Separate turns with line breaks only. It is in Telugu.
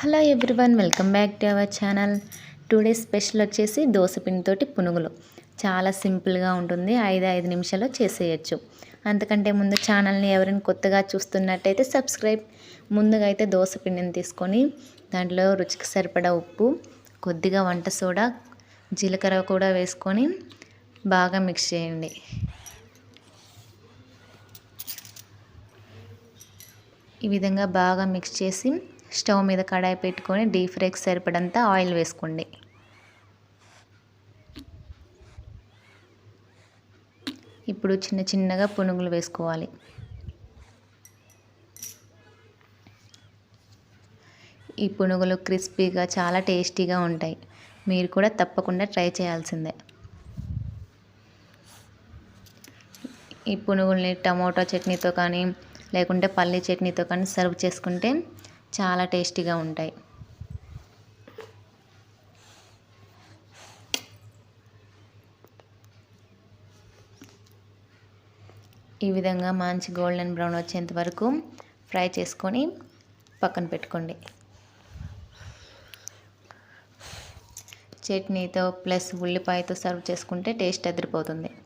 Hello everyone welcome back to our channel. Today special వచ్చేసి దోసపిండితోటి పునుగులు. చాలా సింపుల్గా ఉంటుంది ఐదు ఐదు నిమిషాల్లో చేసేయచ్చు. అంతకంటే ముందు ఛానల్ని ఎవరైనా కొత్తగా చూస్తున్నట్టయితే సబ్స్క్రైబ్. ముందుగా అయితే దోసపిండిని తీసుకొని దాంట్లో రుచికి సరిపడా ఉప్పు కొద్దిగా వంట సోడా జీలకర్ర కూడా వేసుకొని బాగా మిక్స్ చేయండి. ఈ విధంగా బాగా మిక్స్ చేసి స్టవ్ మీద కడాయి పెట్టుకొని డీప్ ఫ్రైకి సరిపడంత ఆయిల్ వేసుకోండి. ఇప్పుడు చిన్న చిన్నగా పునుగులు వేసుకోవాలి. ఈ పునుగులు క్రిస్పీగా చాలా టేస్టీగా ఉంటాయి. మీరు కూడా తప్పకుండా ట్రై చేయాల్సిందే. ఈ పునుగుల్ని టమోటా చట్నీతో కానీ లేకుంటే పల్లీ చట్నీతో కానీ సర్వ్ చేసుకుంటే చాలా టేస్టీగా ఉంటాయి. ఈ విధంగా మంచి గోల్డెన్ బ్రౌన్ వచ్చేంత వరకు ఫ్రై చేసుకొని పక్కన పెట్టుకోండి. చట్నీతో ప్లస్ ఉల్లిపాయతో సర్వ్ చేసుకుంటే టేస్ట్ అదిరిపోతుంది.